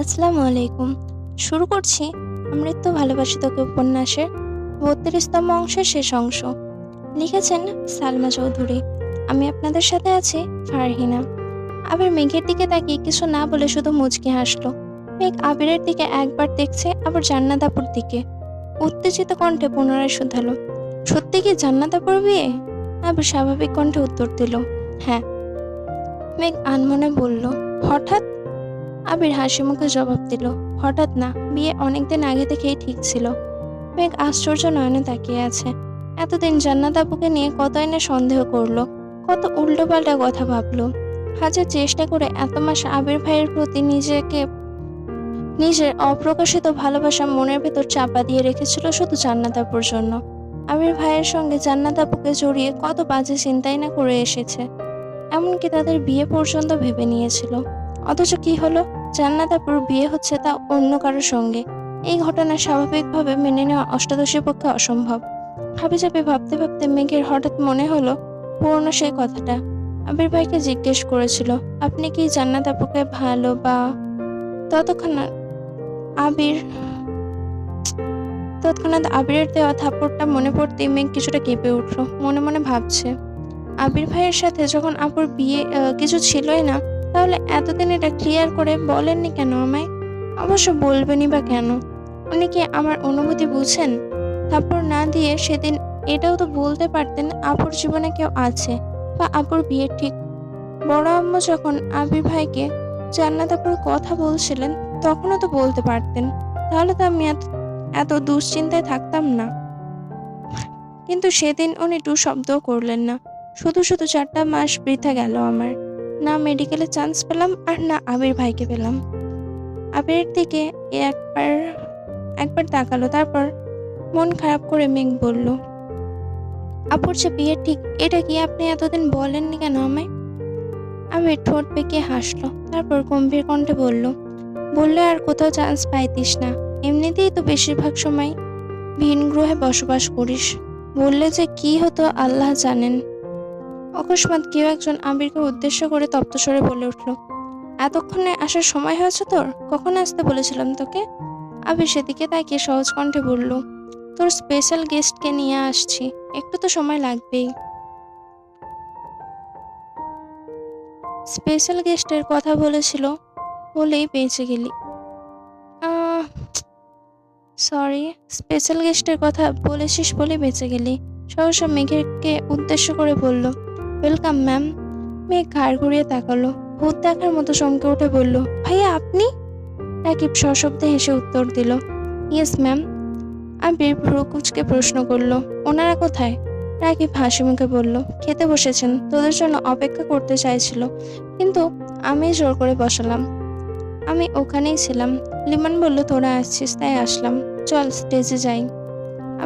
আসসালামু আলাইকুম। শুরু করছি আমৃত্যু ভালোবাসি তোকে উপন্যাসের বত্রিশতম অংশের শেষ অংশ। লিখেছেন সালমা চৌধুরী। আমি আপনাদের সাথে আছি ফারহিনা। আবার মেঘের দিকে তাকিয়ে কিছু না বলে শুধু মুচকি হাসলো। মেঘ আবিরের দিকে একবার দেখছে, আবার জান্নাতাপুর দিকে। উত্তেজিত কণ্ঠে পুনরায় শুধালো, সত্যি কি জান্নাতাপুর বিয়ে? আবির স্বাভাবিক কণ্ঠে উত্তর দিল হ্যাঁ। মেঘ আনমনে বলল, হঠাৎ? আবির হাসি মুখে জবাব দিল, হঠাৎ না, বিয়ে অনেকদিন আগে থেকেই ঠিক ছিল। মেঘ আশ্চর্য নয়নে তাকিয়ে আছে। এতদিন জান্নাত আপুকে নিয়ে কতই না সন্দেহ করল, কত উল্টোপাল্টা কথা ভাবলো। হাজার চেষ্টা করে এত মাস আবির ভাইয়ের প্রতি নিজেকে, নিজের অপ্রকাশিত ভালোবাসা মনের ভেতর চাপা দিয়ে রেখেছিল শুধু জান্নাত আপুর জন্য। আবির ভাইয়ের সঙ্গে জান্নাত আপুকে জড়িয়ে কত বাজে চিন্তাই না করে এসেছে। এমনকি তাদের বিয়ে পর্যন্ত ভেবে নিয়েছিল। অথচ কি হলো? জান্নাত আপুর বিয়ে হচ্ছে তা অন্য কারোর সঙ্গে। এই ঘটনা স্বাভাবিকভাবে মেনে নেওয়া অষ্টাদশীর পক্ষে অসম্ভব। হাবিজাবি ভাবতে ভাবতে মেঘের হঠাৎ মনে হলো পুরনো সেই কথাটা। আবির ভাইকে জিজ্ঞেস করেছিল, আপনি কি জান্নাত আপুকে ভালো বা ততক্ষণ আবির, তৎক্ষণাৎ আবিরের দেওয়া থাপ্পড়টা মনে পড়তেই মেঘ কিছুটা কেঁপে উঠল। মনে মনে ভাবছে, আবির ভাইয়ের সাথে যখন আপুর বিয়ে কিছু ছিলই না তাহলে এতদিন এটা ক্লিয়ার করে বলেননি কেন আমায়? অবশ্য বলবেনই বা কেন? উনি কি আমার অনুভূতি বুঝেন? তারপর না দিয়ে সেদিন এটাও তো বলতে পারতেন আপুর জীবনে কেউ আছে বা আপুর বিয়ে ঠিক। বড় আম্মু যখন আবির ভাইকে জান্নাত আপুর কথা বলছিলেন তখনও তো বলতে পারতেন। তাহলে তো আমি এত এত দুশ্চিন্তায় থাকতাম না। কিন্তু সেদিন উনি টু শব্দও করলেন না। শুধু শুধু চারটা মাস বৃথা গেল আমার। না মেডিকেলে চান্স পেলাম আর না আবির ভাইকে পেলাম। আবিরের দিকে একবার একবার তাকালো, তারপর মন খারাপ করে মেঘ বলল, আপুর যে বিয়ে ঠিক, এটা কি আপনি এতদিন বলেননি কেন আমায়? আবির ঠোঁট পেকে হাসলো, তারপর গম্ভীর কণ্ঠে বলল, বললে আর কোথাও চান্স পাইতিস না। এমনিতেই তো বেশিরভাগ সময় ভিন গ্রহে বসবাস করিস। বললে যে কি হতো আল্লাহ জানেন। অকস্মাৎ কেউ একজন আমিরকে উদ্দেশ্য করে তপ্তস্বরে বলে উঠল, এতক্ষণে আসার সময় হয়েছে তোর? কখন আসতে বলেছিলাম তোকে? আবির সেদিকে তাকিয়ে সহজ কণ্ঠে বলল, তোর স্পেশাল গেস্টকে নিয়ে আসছি, একটু তো সময় লাগবেই। স্পেশাল গেস্টের কথা বলেছিল বলেই বেঁচে গেলি। সরি স্পেশাল গেস্টের কথা বলেছিস বলে বেঁচে গেলি। সহসা মেঘেরকে উদ্দেশ্য করে বলল ওয়েলকাম ম্যাম মেঘ ঘাড় ঘুরিয়ে তাকালো। ভূত দেখার মতো চমকে উঠে বলল, ভাইয়া, আপনি? রাকিব সশব্দে হেসে উত্তর দিল ইয়েস ম্যাম আবির ভ্রুকুচকে প্রশ্ন করল, ওনারা কোথায়? রাকিব হাসি মুখে বলল, খেতে বসেছেন, তোদের জন্য অপেক্ষা করতে চাইছিল, কিন্তু আমি জোর করে বসালাম। আমি ওখানেই ছিলাম। লিমন বলল, তোরা আসছিস, তাই আসলাম। চল স্টেজে যাই।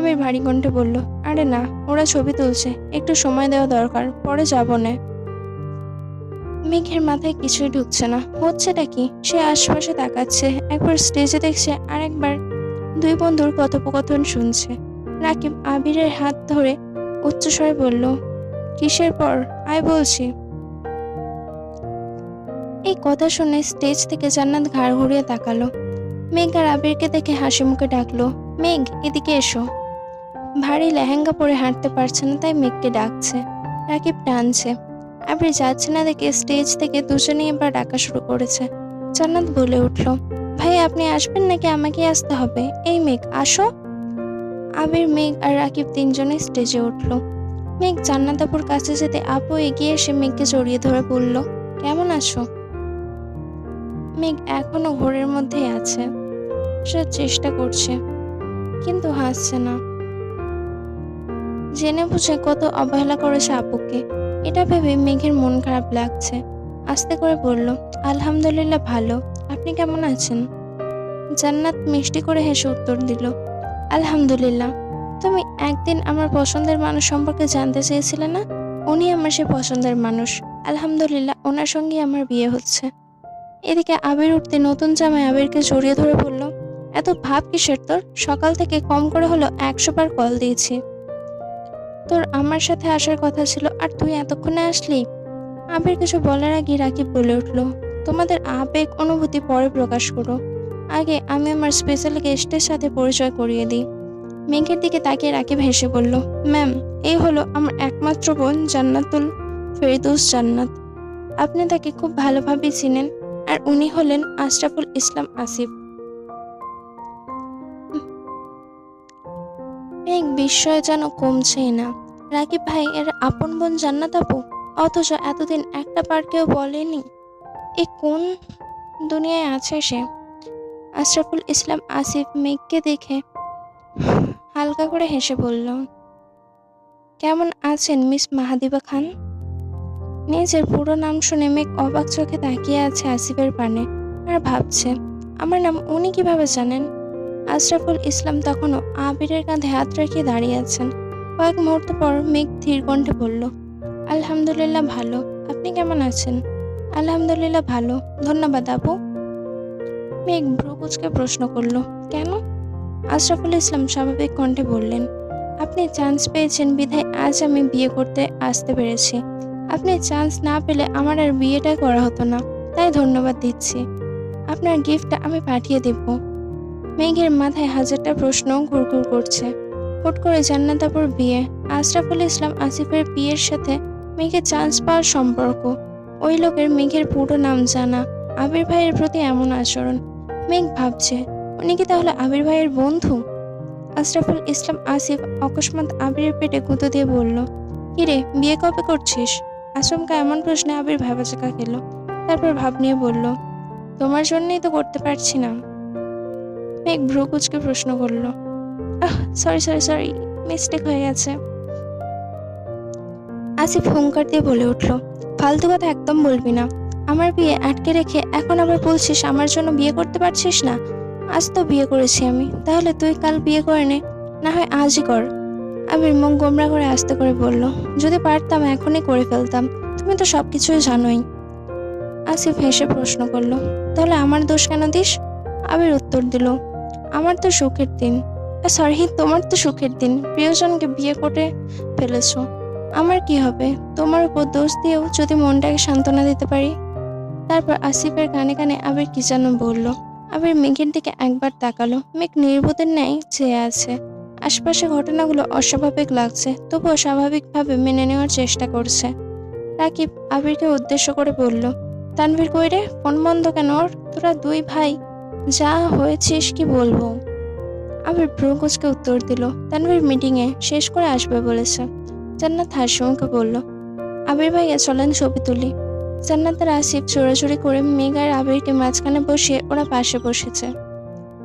আমির ভারী কণ্ঠে বলল, আরে না, ওরা ছবি তুলছে, একটু সময় দেওয়া দরকার, পরে যাব না। মেঘের মাথায় কিছুই ঢুকছে না। হচ্ছেটা কি? সে আশপাশে তাকাচ্ছে, একবার স্টেজে দেখছে আর একবার দুই বন্ধুর কথোপকথন শুনছে। রাকিব আবিরের হাত ধরে উচ্চস্বরে বলল, কিসের পর? আয় বলছি। এই কথা শুনে স্টেজ থেকে জান্নাত ঘাড় ঘুরিয়ে তাকালো। মেঘ আর আবিরকে দেখে হাসি মুখে ডাকলো, মেঘ, এদিকে এসো। ভারী লেহেঙ্গা পরে হাঁটতে পারছে না, তাই মেঘকে ডাকছে। রাকিব টানছে। আবির যাচ্ছে না দেখে স্টেজ থেকে দুজনেই এবার ডাকা শুরু করেছে। জান্নাত বলে উঠল, ভাই, আপনি আসবেন নাকি আমাকে আসতে হবে? এই মেঘ, আসো। আবির, মেঘ আর রাকিব তিনজনে স্টেজে উঠল। মেঘ জান্নাত আপুর কাছে যেতে আপু এগিয়ে এসে মেঘকে জড়িয়ে ধরে বলল, কেমন আছো? মেঘ এখনও ঘোরের মধ্যেই আছে। সে চেষ্টা করছে, কিন্তু হাসছে না। জেনে বুঝে কত অবহেলা করেছে আপুকে। এটা ভেবে মেঘের মন খারাপ লাগছে। আস্তে করে বলল, আলহামদুলিল্লাহ ভালো। আপনি কেমন আছেন? জান্নাত মিষ্টি করে হেসে উত্তর দিল, আলহামদুলিল্লাহ। তুমি একদিন আমার পছন্দের মানুষ সম্পর্কে জানতে চেয়েছিলে না? উনি আমার সে পছন্দের মানুষ। আলহামদুলিল্লাহ, ওনার সঙ্গে আমার বিয়ে হচ্ছে। এদিকে আবির উঠতে নতুন জামায় আবিরকে জড়িয়ে ধরে বলল, এত ভাব কিসের তোর? সকাল থেকে কম করে হলো একশো বার কল দিয়েছি। তোর আমার সাথে আসার কথা ছিল আর তুই এতক্ষণে আসলি? আবির কিছু বলার আগে রাকিব বলে উঠল, তোমাদের আবেগ অনুভূতি পরে প্রকাশ করো। আগে আমি আমার স্পেশাল গেস্টের সাথে পরিচয় করিয়ে দিই। মেঘের দিকে তাকিয়ে রাকিব হেসে বলল, ম্যাম, এই হলো আমার একমাত্র বোন জান্নাতুল ফেরদৌস জান্নাত। আপনি তাকে খুব ভালোভাবে চিনেন আর উনি হলেন আশরাফুল ইসলাম আসিফ। মেঘ বিস্ময় যেন কমছেই না। রাকিব ভাই, এর আপন বোন জান্নাত আপু? অথচ এতদিন একটা পার্কেও বলেনি। এ কোন দুনিয়ায় আছে সে? আশরাফুল ইসলাম আসিফ মেঘকে দেখে হালকা করে হেসে বলল, কেমন আছেন মিস মাহাদিবা খান? নিজের পুরো নাম শুনে মেঘ অবাক চোখে তাকিয়ে আছে আসিফের পানে আর ভাবছে, আমার নাম উনি কীভাবে জানেন? আশরাফুল ইসলাম তখনও আবিরের কাঁধে হাত রেখে দাঁড়িয়ে আছেন। কয়েক মুহূর্ত পর মেঘ ধীর কণ্ঠে বলল, আলহামদুলিল্লাহ ভালো। আপনি কেমন আছেন? আলহামদুলিল্লাহ ভালো। ধন্যবাদ আপু। মেঘ ভ্রুকুচকে প্রশ্ন করল, কেন? আশরাফুল ইসলাম স্বাভাবিক কণ্ঠে বললেন, আপনি চান্স পেয়েছেন বিধায় আজ আমি বিয়ে করতে আসতে পেরেছি। আপনি চান্স না পেলে আমার আর বিয়েটা করা হতো না। তাই ধন্যবাদ দিচ্ছি। আপনার গিফটটা আমি পাঠিয়ে দেব। মেঘের মাথায় হাজারটা প্রশ্ন ঘুরঘুর করছে। হুট করে জান্নাতাপুর বিয়ে, আশরাফুল ইসলাম আসিফের বিয়ের সাথে মেঘের চান্স পাওয়ার সম্পর্ক। ওই লোকের মেঘের পুরো নাম জানা, আবির ভাইয়ের প্রতি এমন আচরণ। মেঘ ভাবছে, উনি কি তাহলে আবির ভাইয়ের বন্ধু? আশরাফুল ইসলাম আসিফ অকস্মাৎ আবিরের পেটে গুঁতো দিয়ে বলল, কিরে, বিয়ে কবে করছিস? আচমকা এমন প্রশ্নে আবির ভাবাচাকা খেলো, তারপর ভাব নিয়ে বলল, তোমার জন্যই তো করতে পারছি না। মেঘ ভ্রু কুচকে প্রশ্ন করল। Ah sorry sorry sorry mistake হয়ে গেছে। আসিফ হুঙ্কার দিয়ে বলে উঠল, ফালতু কথা একদম বলবি না। আমার বিয়ে আটকে রেখে এখন আবার বলছিস আমার জন্য বিয়ে করতে পারছিস না? আজ তো বিয়ে করেছি আমি, তাহলে তুই কাল বিয়ে করে নে, না হয় আজই কর। আবির মুখ গোমরা করে আস্তে করে বলল, যদি পারতাম এখনই করে ফেলতাম, তুমি তো সব কিছুই জানোই। আসিফ হেসে প্রশ্ন করল, তাহলে আমার দোষ কেন দিস? আবির উত্তর দিল আমার তো সুখের দিন। সরি তোমার তো সুখের দিন। প্রিয়জনকে বিয়ে করে ফেলেছো। আমার কি হবে? তোমার উপর দোষ দিয়েও যদি মনটাকে সান্ত্বনা দিতে পারি? তারপর আসিফের কানে কানে আবির কি যেন বলল। আবির মেঘের দিকে একবার তাকালো। মেঘ নির্বোধের ন্যায় চেয়ে আছে। আশপাশে ঘটনাগুলো অস্বাভাবিক লাগছে, তবুও স্বাভাবিকভাবে মেনে নেওয়ার চেষ্টা করছে। রাকিব আবিরকে উদ্দেশ্য করে বলল, তানভীর কইরে ফোন বন্ধ কেন ওর? তোরা দুই ভাই যা হয়েছিস কি বলব? আবার ভ্রুকুচকে উত্তর দিল, তানভীর মিটিংয়ে শেষ করে আসবে বলেছে। জান্নাত হাসিমুখে বলল, আবির ভাইয়া, চলেন ছবি তুলি। জান্নাতের আসিফ চোরাচুরি করে মেঘার আবিরকে মাঝখানে বসিয়ে ওরা পাশে বসেছে।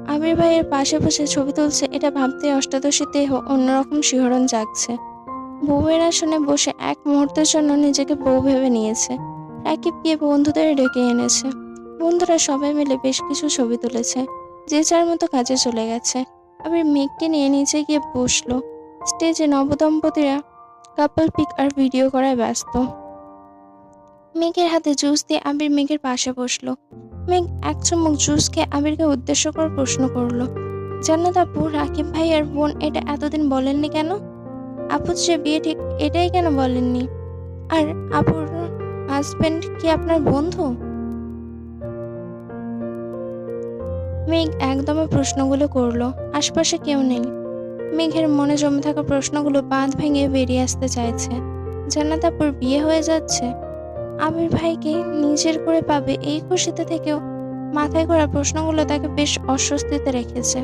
আবির ভাইয়ের পাশে বসে ছবি তুলছে, এটা ভাবতে অষ্টাদশী দেহ অন্যরকম শিহরণ জাগছে। বউয়ের আসনে বসে এক মুহূর্তের জন্য নিজেকে বউ ভেবে নিয়েছে। রাকিব গিয়ে বন্ধুদের ডেকে এনেছে। বন্ধুরা সবাই মিলে বেশ কিছু ছবি তুলেছে, যে যার মতো কাজে চলে গেছে। আবির মেঘকে নিয়ে নিচে গিয়ে বসল। স্টেজে নবদম্পতিরা কাপল পিক আর ভিডিও করায় ব্যস্ত। মেঘের হাতে জুস দিয়ে আবির মেঘের পাশে বসল। মেঘ এক চুমুক জুস খেয়ে আবিরকে উদ্দেশ্য করে প্রশ্ন করল, জান্নাত আপু, রাকিব ভাই আর বোন এটা এতদিন বলেননি কেন? আপু যে বিয়ে ঠিক এটাই কেন বলেননি? আর আপুর হাজবেন্ড কি আপনার বন্ধু? মেঘ একদমই প্রশ্নগুলো করল। আশপাশে কেউ নেই। মেঘের মনে জমে থাকা প্রশ্নগুলো বাঁধ ভেঙে বেরিয়ে আসতে চাইছে। জান্নাত আপুর বিয়ে হয়ে যাচ্ছে। আবির ভাইকে নিজের করে পাবে এই খুশিতে থেকেও মাথায় করা প্রশ্নগুলো তাকে বেশ অস্বস্তিতে রেখেছে।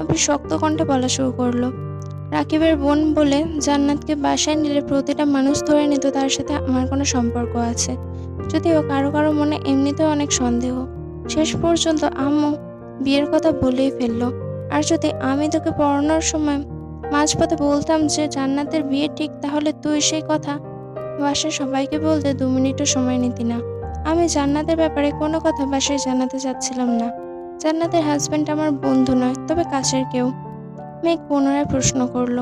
আবির শক্ত কণ্ঠে বলা শুরু করল, রাকিবের বোন বলে জান্নাতকে বাসায় নিলে প্রতিটা মানুষ ধরে নিত, তার সাথে আমার কোনো সম্পর্ক আছে। যদিও কারও কারও মনে এমনিতেও অনেক সন্দেহ। শেষ পর্যন্ত আম্মু বিয়ের কথা বলেই ফেলল। আর যদি আমি তোকে পড়ানোর সময় মাঝপথে বলতাম যে জান্নাতের বিয়ে ঠিক, তাহলে তুই সেই কথা বাসায় সবাইকে বলতে দু মিনিটও সময় নিতি না। আমি জান্নাতের ব্যাপারে কোনো কথা বাসায় জানাতে চাচ্ছিলাম না। জান্নাতের হাজব্যান্ড আমার বন্ধু নয়, তবে কাছের কেউ। মেঘ পুনরায় প্রশ্ন করল,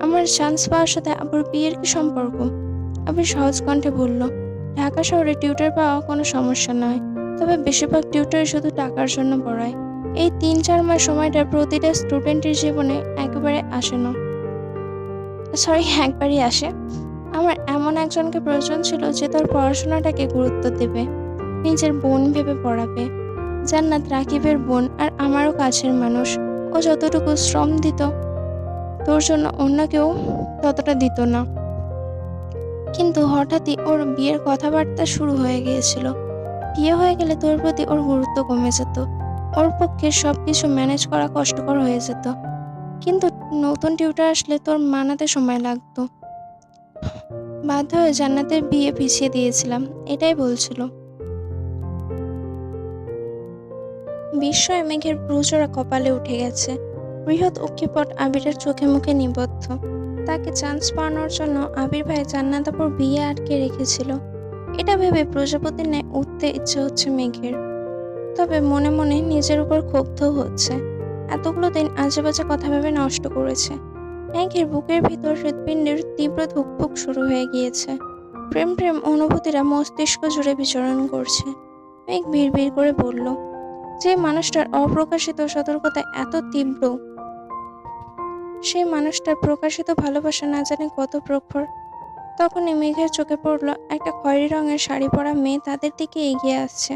আমার চান্স পাওয়ার সাথে আবার বিয়ের কি সম্পর্ক? আবির সহজ কণ্ঠে বলল, ঢাকা শহরে টিউটার পাওয়া কোনো সমস্যা নয়। তবে বেশিরভাগ টিউটরই শুধু টাকার জন্য পড়ায়। এই তিন চার মাস সময়টা প্রতিটা স্টুডেন্টের জীবনে একেবারে আসে না। সরি একবারই আসে। আমার এমন একজনকে প্রয়োজন ছিল যে তার পড়াশোনাটাকে গুরুত্ব দেবে, নিজের বোন ভেবে পড়াবে। জান্নাত রাকিবের বোন আর আমারও কাছের মানুষ। ও যতটুকু শ্রম দিত, তোর জন্য অন্য কেউ ততটা দিত না। কিন্তু হঠাৎই ওর বিয়ের কথাবার্তা শুরু হয়ে গিয়েছিল। বিয়ে হয়ে গেলে তোর প্রতি ওর গুরুত্ব কমে যেত। ওর পক্ষে সব কিছু ম্যানেজ করা কষ্টকর হয়ে যেত। কিন্তু নতুন টিউটার আসলে তোর মানাতে সময় লাগতো। বাধ্য হয়ে জান্নাতের বিয়ে পিছিয়ে দিয়েছিলাম, এটাই বলছিল। বিস্ময় মেঘের ব্রুজোড়া কপালে উঠে গেছে। বৃহৎ উক্ষেপট আবিরের চোখে মুখে নিবদ্ধ। তাকে চান্স পাওয়ানোর জন্য আবির ভাই জান্নাতাপুর বিয়ে আটকে রেখেছিল। এটা ভেবে প্রজাপতির ন্যায় উঠতে ইচ্ছে হচ্ছে মেঘের। তবে মনে মনে নিজের উপর ক্ষুব্ধ হচ্ছে। এতগুলো দিন আজে বাজে কথা ভেবে নষ্ট করেছে। মেঘের বুকের ভিতর হৃৎপিণ্ডের তীব্র ধুকপুক শুরু হয়ে গিয়েছে। প্রেম প্রেম অনুভূতিরা মস্তিষ্ক জুড়ে বিচরণ করছে। মেঘ ভিড় করে বলল, যে মানুষটার অপ্রকাশিত সতর্কতা এত তীব্র। সেই মানুষটার প্রকাশিত ভালোবাসা না জানে কত প্রখর। তখনই মেঘের চোখে পড়ল একটা খয়েরি রঙের শাড়ি পরা মেয়ে তাদের দিকে এগিয়ে আসছে।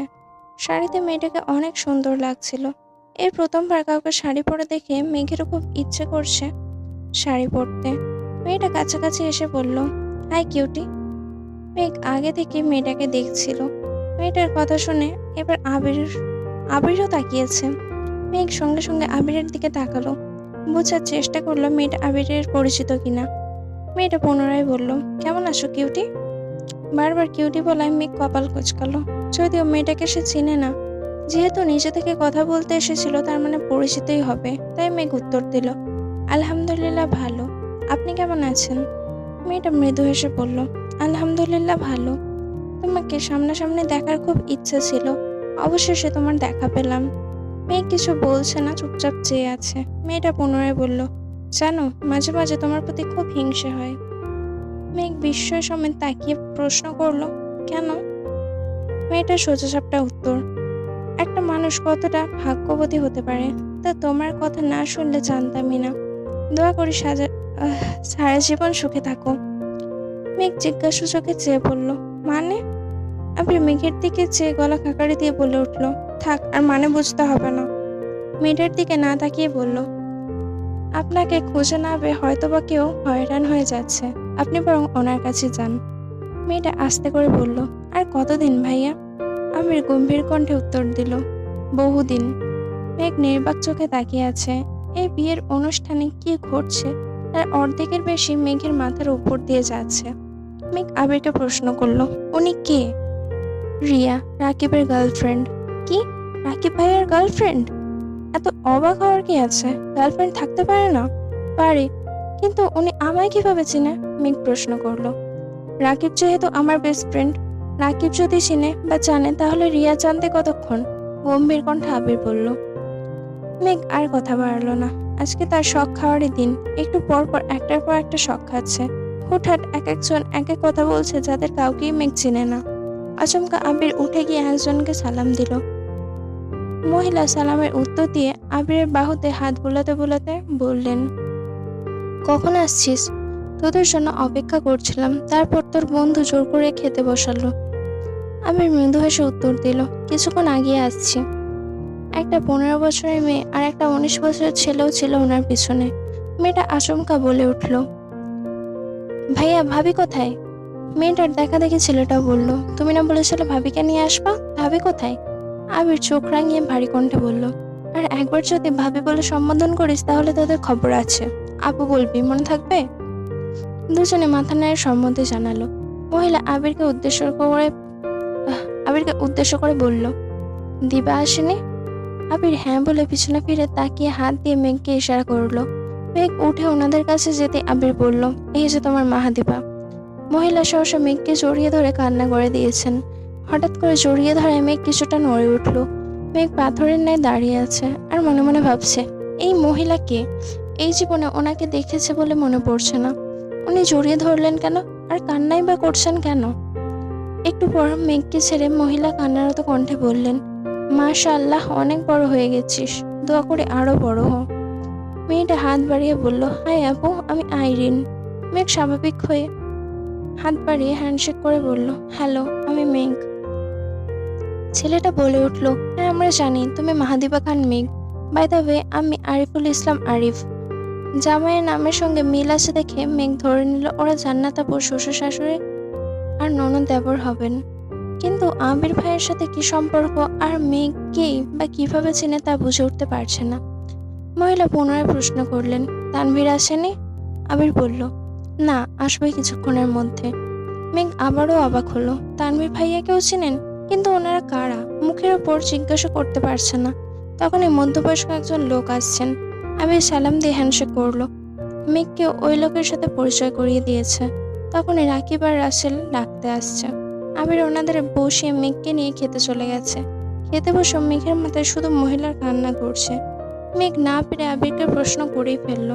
শাড়িতে মেয়েটাকে অনেক সুন্দর লাগছিল। এর প্রথমবার কাউকে শাড়ি পরে দেখে মেঘেরও খুব ইচ্ছে করছে শাড়ি পরতে। মেয়েটা কাছাকাছি এসে বলল, হাই কিউটি। মেঘ আগে থেকে মেয়েটাকে দেখছিল। মেয়েটার কথা শুনে এবার আবির, আবিরও তাকিয়েছে। মেঘ সঙ্গে সঙ্গে আবিরের দিকে তাকালো। বোঝার চেষ্টা করল মেয়েটা আবিরের পরিচিত কিনা। মেয়েটা পুনরায় বলল, কেমন আছো কিউটি? বারবার কিউটি বলায় মেঘ কপাল কুচকালো। যদিও মেয়েটাকে সে চিনে না, যেহেতু নিজে থেকে কথা বলতে এসেছিল, তার মানে পরিচিতই হবে, তাই মেঘ উত্তর দিল, আলহামদুলিল্লাহ ভালো। আপনি কেমন আছেন? মেয়েটা মৃদু হেসে বলল, আলহামদুলিল্লাহ ভালো। তোমাকে সামনাসামনি দেখার খুব ইচ্ছে ছিল, অবশেষে তোমার দেখা পেলাম। মেয়ে কিছু বলছে না, চুপচাপ চেয়ে আছে। মেয়েটা পুনরায় বলল জানো, মাঝে মাঝে তোমার প্রতি খুব হিংসে হয়। মেঘ বিস্ময় সমেত তাকিয়ে প্রশ্ন করল, কেন? মেয়েটা সোজাসাপটা উত্তর, একটা মানুষ কতটা ভাগ্যবতী হতে পারে, তা তোমার কথা না শুনলে জানতামই না। দোয়া করি সাজা সারা জীবন সুখে থাকো। মেঘ জিজ্ঞাসু চোখে চেয়ে বলল মানে? আপনি মেঘের দিকে চেয়ে গলা কাকারি দিয়ে বলে উঠল, থাক, আর মানে বুঝতে হবে না। মেয়েটার দিকে না তাকিয়ে বলল আপনাকে খুঁজে না পেয়ে হয়তোবা কেউ হয়রান হয়ে যাচ্ছে। আপনি বরং ওনার কাছে যান। মেয়েটা আস্তে করে বলল, আর কতদিন ভাইয়া? আমির গম্ভীর কণ্ঠে উত্তর দিল, বহুদিন। মেঘ নির্বাক চোখে তাকিয়ে আছে। এই বিয়ের অনুষ্ঠানে কি ঘটছে? তার অর্ধেকের বেশি মেঘের মাথার উপর দিয়ে যাচ্ছে। মেঘ আবিরকে প্রশ্ন করল, উনি কে? রিয়া, রাকিবের গার্লফ্রেন্ড। কি? রাকিব ভাইয়ের গার্লফ্রেন্ড? এত অবাক হওয়ার কি আছে? গার্লফ্রেন্ড থাকতে পারে না? পারে। কিন্তু উনি আমায় কীভাবে চিনে? মেঘ প্রশ্ন করল। রাকিব যেহেতু আমার বেস্ট ফ্রেন্ড রাকিব যদি চিনে বা জানে, তাহলে রিয়া জানতে কতক্ষণ? গম্ভীর কণ্ঠে আবির বলল, মেঘ আর কথা বাড়ালো না। আজকে তার শখ খাওয়ারই দিন। একটু পর পর একটার পর একটা শখ খাচ্ছে। হুটহাট এক একজন এক এক কথা বলছে যাদের কাউকেই মেঘ চিনে না। আচমকা আবির উঠে গিয়ে একজনকে সালাম দিল। মহিলা সালামের উত্তর দিয়ে আবিরের বাহুতে হাত বোলাতে বোলাতে বললেন, কখন আসছিস? তোদের জন্য অপেক্ষা করছিলাম। তারপর তোর বন্ধু জোর করে খেতে বসালো। আবির মৃদু হেসে উত্তর দিল, কিছুক্ষণ আগিয়ে আসছি। একটা পনেরো বছরের মেয়ে আর একটা উনিশ বছরের ছেলেও ছিল ওনার পিছনে। মেয়েটা আচমকা বলে উঠল, ভাইয়া, ভাবি কোথায়? মেয়েটার দেখা দেখি ছেলেটা বলল, তুমি না বলেছিলে ভাবিকে নিয়ে আসবা? ভাবি কোথায়? আবির চোখ রাঙিয়ে ভারী কণ্ঠে বলল, আর একবার যদি ভাবি বলে সম্বোধন করিস, তাহলে তাদের খবর আছে। আপু বলবি, মনে থাকবে? দুজনে মাথা নাড়ে সম্বন্ধে জানালো। মহিলা আবিরকে উদ্দেশ্য করে আবিরকে উদ্দেশ্য করে বলল, দিবা আসেনি? আবির হ্যাঁ বলে পিছনে ফিরে তাকিয়ে হাত দিয়ে মেঘকে ইশারা করল। মেঘ উঠে ওনাদের কাছে যেতে আবির বলল, এই যে তোমার মাহাদিবা। মহিলা সহসা মেঘকে জড়িয়ে ধরে কান্না করে দিয়েছেন। হঠাৎ করে জড়িয়ে ধরে মেঘ কিছুটা নড়ে উঠল। মেঘ পাথরের ন্যায় দাঁড়িয়ে আছে আর মনে মনে ভাবছে, এই মহিলা কে? এই জীবনে ওনাকে দেখেছে বলে মনে পড়ছে না। উনি জড়িয়ে ধরলেন কেন? আর কান্নাই বা করছেন কেন? একটু পর মেঘকে ছেড়ে মহিলা কান্নারত কণ্ঠে বললেন মাশা আল্লাহ অনেক বড় হয়ে গেছিস। দোয়া করে আরও বড় হ। মেয়েটা হাত বাড়িয়ে বলল হাই আপু, আমি আইরিন। মেঘ স্বাভাবিক হয়ে হাত বাড়িয়ে হ্যান্ডশেক করে বলল, হ্যালো, আমি মেঘ। ছেলেটা বলে উঠল হ্যাঁ আমরা জানি, তুমি মাহাদিবা খান মেঘ বাই দ্য ওয়ে আমি আরিফুল ইসলাম আরিফ। জামাইয়ের নামের সঙ্গে মিল আছে দেখে মেঘ ধরে নিল, ওরা জান্নাত জান্নাতাপুর শ্বশুর শাশুড়ি আর ননদ দেবর হবেন। কিন্তু আবির ভাইয়ের সাথে কি সম্পর্ক আর মেঘ মেঘকেই বা কীভাবে চেনে তা বুঝে উঠতে পারছে না? মহিলা পুনরায় প্রশ্ন করলেন, তানভীর আসেনি? আবির বলল, না, আসবে কিছুক্ষণের মধ্যে। মেঘ আবারও অবাক হলো, তানভীর ভাইয়াকেও চিনেন? কিন্তু ওনারা কারা? মুখের ওপর জিজ্ঞাসা করতে পারছে না। তখনই মধ্যবয়স্ক একজন লোক আসছেন। আমি সালাম দিয়ে হ্যান্ডশেক করল। মেঘকে ওই লোকের সাথে পরিচয় করিয়ে দিয়েছে। তখনই রাকিব আর রাসেল ডাকতে আসছে। আবির ওনাদের বসিয়ে মেঘকে নিয়ে খেতে চলে গেছে। খেতে বসে মেঘের মাথায় শুধু মহিলার কান্না করছে মেঘ না পেরে আবিরকে প্রশ্ন করেই ফেলল।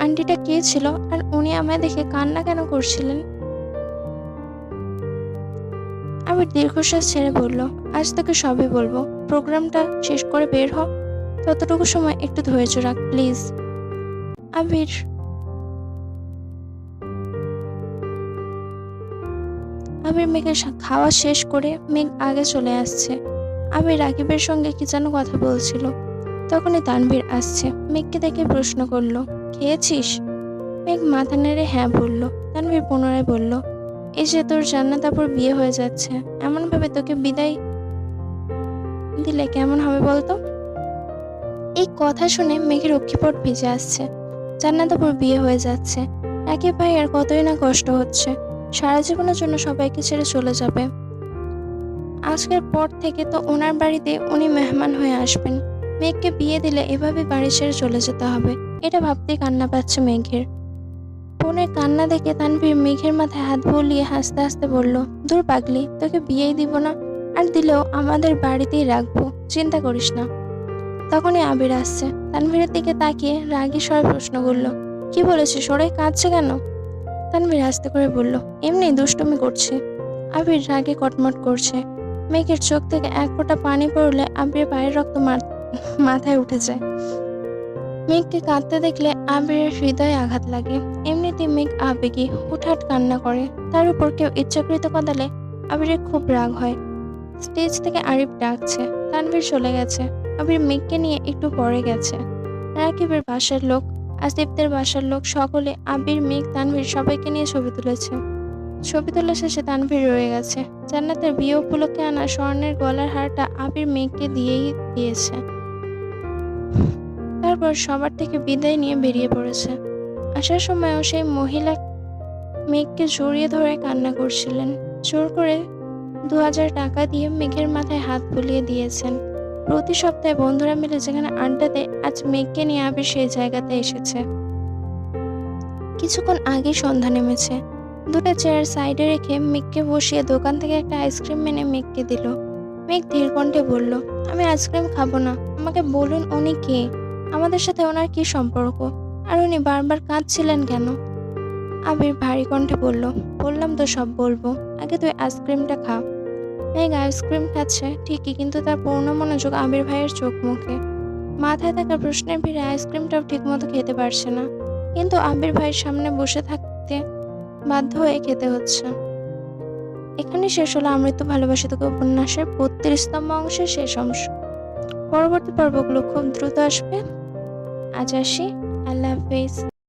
আন্টিটা কে ছিল? আর উনি আমায় দেখে কান্না কেন করছিলেন? আবির দীর্ঘশ্বাস ছেড়ে বলল, আজ তোকে সবই বলব। প্রোগ্রামটা শেষ করে বের হ। ততটুকু সময় একটু ধৈর্য রাখ, প্লিজ। আবির আবির মেঘের খাওয়া শেষ করে মেঘ আগে চলে আসছে। আবির রাকিবের সঙ্গে কি যেন কথা বলছিল। তখনই তানভীর আসছে। মেঘকে দেখে প্রশ্ন করল, খেয়েছিস? মেঘ মাথা নেড়ে হ্যাঁ বলল। তানভীর পুনরায় বলল এই যে তোর জান্নাত আপুর বিয়ে হয়ে যাচ্ছে। এমন ভাবে তোকে বিদায় দিলে কেমন হবে বলতো? এই কথা শুনে মেঘের অক্ষিপট ভিজে আসছে। জান্নাত আপুর বিয়ে হয়ে যাচ্ছে। একে ভাই আর কতই না কষ্ট হচ্ছে। সারা জীবনের জন্য সবাইকে ছেড়ে চলে যাবে। আজকের পর থেকে তো ওনার বাড়িতে উনি মেহমান হয়ে আসবেন। মেঘকে বিয়ে দিলে এভাবে বাড়ি ছেড়ে চলে যেতে হবে। এটা ভাবতেই কান্না পাচ্ছে মেঘের। বোনের কান্না দেখে তানভীর মেঘের মাথায় হাত বুলিয়ে হাসতে হাসতে বলল, দূর পাগলি, তোকে বিয়েই দিব না। আর দিলেও আমাদের বাড়িতেই রাখব, চিন্তা করিস না। তখনই আবির আসছে। তানভীরের দিকে তাকিয়ে রাগী স্বরে প্রশ্ন করল, কি বলেছিস সরে কাঁদছে কেন? তানভীর আস্তে করে বলল, এমনি দুষ্টুমি করছে। আবির রাগে কটমট করছে। মেঘের চোখ থেকে এক ফোঁটা পানি পড়লে আবির পায়ের রক্ত মাথায় উঠে যায়। মেঘকে কাঁদতে দেখলে আবিরের হৃদয়ে আঘাত লাগে। এমনিতে মেঘ আবেগী হুটহাট কান্না করে। তার উপর কেউ ইচ্ছাকৃত কদালে আবিরের খুব রাগ হয়। স্টেজ থেকে আরিফ ডাকছে, তানভীর চলে গেছে। আবির মেঘকে নিয়ে একটু পরে গেছে। রাকিবের বাসার লোক, আসিফদের বাসার লোক সকলে আবির, মেঘ, তানভীর সবাইকে নিয়ে ছবি তুলেছে। ছবি তোলা শেষে তানভীর রয়ে গেছে। জান্নাতের বিয়ে উপলক্ষে আনা স্বর্ণের গলার হারটা আবির মেঘকে দিয়েই দিয়েছে। তারপর সবার থেকে বিদায় নিয়ে বেরিয়ে পড়েছে। আসার সময়ও সেই মহিলা মেঘকে জড়িয়ে ধরে কান্না করছিলেন। জোর করে দু হাজার টাকা দিয়ে মেঘের মাথায় হাত বুলিয়ে দিয়েছেন। প্রতি সপ্তাহে বন্ধুরা মিলে যেখানে আড্ডা দেয় আজ মেঘকে নিয়ে আবির সেই জায়গাতে এসেছে। কিছুক্ষণ আগে সন্ধ্যা নেমেছে। দুটো চেয়ার সাইডে রেখে মেঘকে বসিয়ে দোকান থেকে একটা আইসক্রিম মেনে মেঘকে দিল। মেঘ ধীর কণ্ঠে বলল, আমি আইসক্রিম খাব না। আমাকে বলুন উনি কে? আমাদের সাথে ওনার কি সম্পর্ক? আর উনি বারবার কাঁদছিলেন কেন? আবির ভারী কণ্ঠে বলল, বললাম তো সব বলব। আগে তুই আইসক্রিমটা খা। মেঘ আইসক্রিম খাচ্ছে, ঠিকই, কিন্তু তার পূর্ণ মনোযোগ আবির ভাইয়ের চোখ মুখে। মাথায় থাকা প্রশ্নের ভিড়ে আইসক্রিমটাও ঠিকমতো খেতে পারছে না। কিন্তু আবির ভাইয়ের সামনে বসে থাকতে বাধ্য হয়ে খেতে হচ্ছে। এখানে শেষ হলো আমৃত ভালোবাসা তোকে উপন্যাসের বত্রিশতম অংশের শেষ অংশ। পরবর্তী পর্বগুলো খুব দ্রুত আসবে। আজ আসি আল্লাহ হাফিজ।